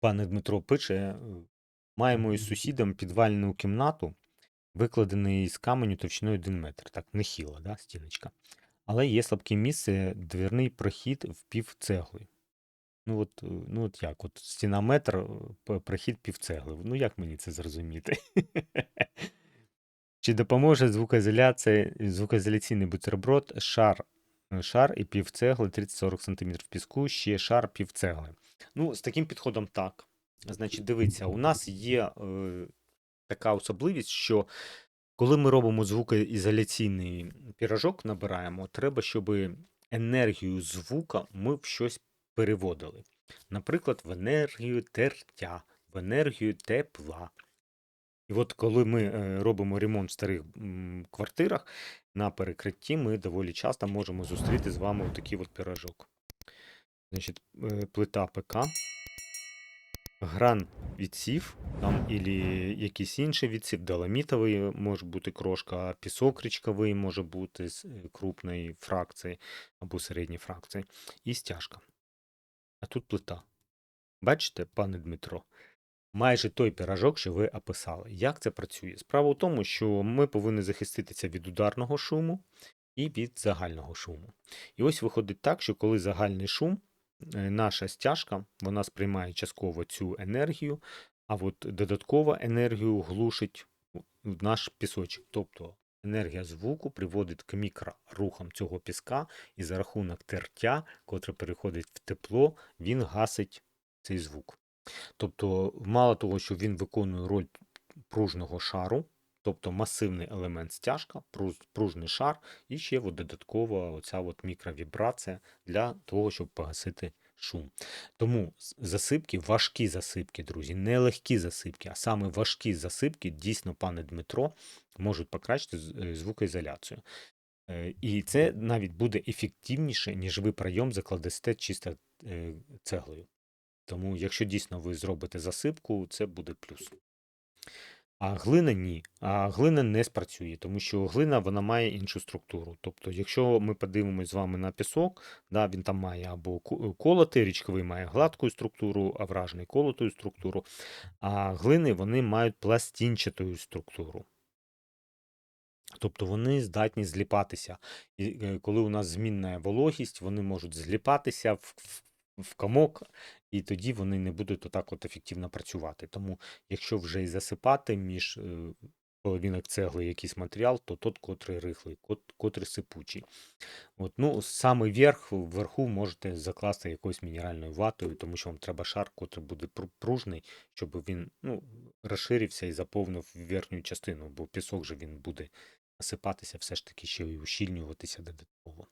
Пане Дмитро пише: маємо із сусідом підвальну кімнату, викладений з каменю товщиною 1 метр. Так, нехила, да, стіночка. Але є слабке місце, двірний прохід в пів цегли. Ну от, е, ну от як? От стіна метр, е, прохід пів цегли. Ну як мені це зрозуміти? Чи допоможе звукоізоляція, звукоізоляційний бутерброд, шар, е, шар і пів цегли 30-40 см піску, ще шар пів цегли. Ну, з таким підходом так. Значить, дивіться, у нас є е, така особливість, що коли ми робимо звукоізоляційний пірожок, набираємо, треба, щоб енергію звука ми в щось переводили. Наприклад, в енергію тертя, в енергію тепла. І от коли ми е, робимо ремонт в старих квартирах, на перекритті ми доволі часто можемо зустріти з вами такий от пірожок. Значить, е, плита ПК, гран відсів, там ілі якийсь інший відсів, доломітовий може бути крошка, пісок річковий може бути з е, крупної фракції або середньої фракції, і стяжка. А тут плита. Бачите, пане Дмитро? Майже той пірожок, що ви описали. Як це працює? Справа в тому, що ми повинні захиститися від ударного шуму і від загального шуму. І ось виходить так, що коли загальний шум, наша стяжка, вона сприймає частково цю енергію, а от додаткова енергію глушить наш пісочок. Тобто енергія звуку приводить к мікрорухам цього піска, і за рахунок тертя, котре переходить в тепло, він гасить цей звук. Тобто, мало того, що він виконує роль пружного шару, тобто масивний елемент стяжка, пружний шар, і ще от додаткова оця от мікровібрація для того, щоб погасити шум. Тому засипки, важкі засипки, друзі, не легкі засипки, а саме важкі засипки, дійсно, пане Дмитро, можуть покращити е, звукоізоляцію. Е, І це навіть буде ефективніше, ніж ви прийом закладесте чисто е, цеглою. Тому, якщо дійсно ви зробите засипку, це буде плюс. А глина ні. А глина не спрацює, тому що глина вона має іншу структуру. Тобто, якщо ми подивимось з вами на пісок, да, він там має або ко- колотий, річковий має гладку структуру, а вражений колотою структуру, а глини вони мають пластинчату структуру. Тобто вони здатні зліпатися. І е, коли у нас змінна вологість, вони можуть зліпатися в, в комок, і тоді вони не будуть отак от ефективно працювати. Тому, якщо вже і засипати між е, половинок цегли якийсь матеріал, то тот, котрий рихлий, кот, котрий сипучий. От, ну, саме верх, вверху можете закласти якоюсь мінеральною ватою, тому що вам треба шар, котрий буде пружний, щоб він ну, розширився і заповнив верхню частину, бо пісок же він буде насипатися все ж таки ще й ущільнюватися додатково.